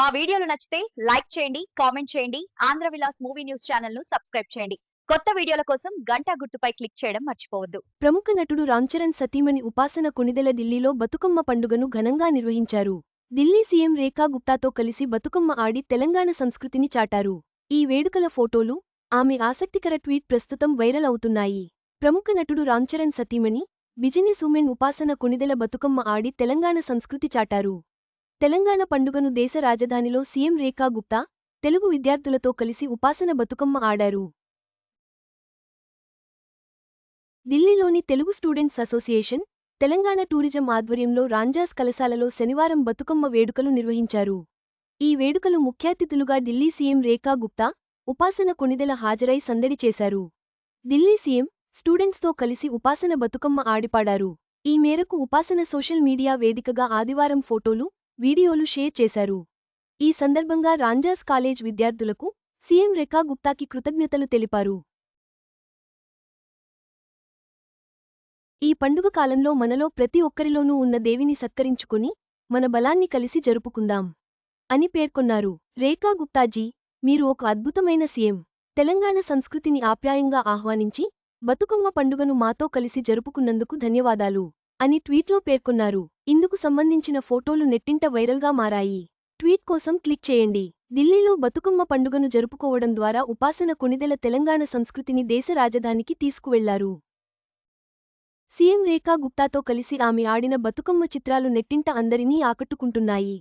మా వీడియోలు నచ్చితే లైక్ చేయండి కామెంట్ చేయండి ఆంధ్ర విలాస్ మూవీ న్యూస్ ఛానల్ను సబ్స్క్రైబ్ చేయండి. కొత్త వీడియోల కోసం గంటా గుర్తుపై క్లిక్ చేయడం మర్చిపోవద్దు. ప్రముఖ నటుడు రామ్చరణ్ సతీమణి ఉపాసన కొనిదెల ఢిల్లీలో బతుకమ్మ పండుగను ఘనంగా నిర్వహించారు. ఢిల్లీ సీఎం రేఖా గుప్తాతో కలిసి బతుకమ్మ ఆడి తెలంగాణ సంస్కృతిని చాటారు. ఈ వేడుకల ఫోటోలు ఆమె ఆసక్తికర ట్వీట్ ప్రస్తుతం వైరల్ అవుతున్నాయి. ప్రముఖ నటుడు రామ్చరణ్ సతీమణి బిజినెస్ ఉమెన్ ఉపాసన కొనిదెల బతుకమ్మ ఆడి తెలంగాణ సంస్కృతి చాటారు. తెలంగాణ పండుగను దేశ రాజధానిలో సీఎం రేఖా గుప్తా తెలుగు విద్యార్థులతో కలిసి ఉపాసన బతుకమ్మ ఆడారు. ఢిల్లీలోని Telugu students association Telangana tourism ఆధ్వర్యంలో రాంజాస్ కళశాలలో శనివారం బతుకమ్మ వేడుకలు నిర్వహించారు. ఈ వేడుకలు ముఖ్యాతిథులుగా ఢిల్లీ సీఎం రేఖా గుప్తా ఉపాసన కొణిదెల హాజరై సందడి చేశారు. ఢిల్లీ సీఎం స్టూడెంట్స్తో కలిసి ఉపాసన బతుకమ్మ ఆడిపాడారు. ఈ మేరకు ఉపాసన సోషల్ మీడియా వేదికగా ఆదివారం ఫోటోలు వీడియోలు షేర్ చేశారు. ఈ సందర్భంగా రాంజాస్ కాలేజ్ విద్యార్థులకు సీఎం రేఖా గుప్తాకి కృతజ్ఞతలు తెలిపారు. ఈ పండుగ కాలంలో మనలో ప్రతి ఒక్కరిలోనూ ఉన్న దేవిని సత్కరించుకుని మన బలాన్ని కలిసి జరుపుకుందాం అని పేర్కొన్నారు. రేఖా గుప్తాజీ మీరు ఒక అద్భుతమైన సీఎం. తెలంగాణ సంస్కృతిని ఆప్యాయంగా ఆహ్వానించి బతుకమ్మ పండుగను మాతో కలిసి జరుపుకున్నందుకు ధన్యవాదాలు. అని ట్వీట్లో పేర్కొన్నారు. ఇందుకు సంబంధించిన ఫోటోలు నెట్టింట వైరల్గా మారాయి. ట్వీట్ కోసం క్లిక్ చేయండి. ఢిల్లీలో బతుకమ్మ పండుగను జరుపుకోవడం ద్వారా ఉపాసన కొణిదెల తెలంగాణ సంస్కృతిని దేశ రాజధానికి తీసుకువెళ్ళారు. సీఎం రేఖా గుప్తాతో కలిసి ఆమె ఆడిన బతుకమ్మ చిత్రాలు నెట్టింట అందరినీ ఆకట్టుకుంటున్నాయి.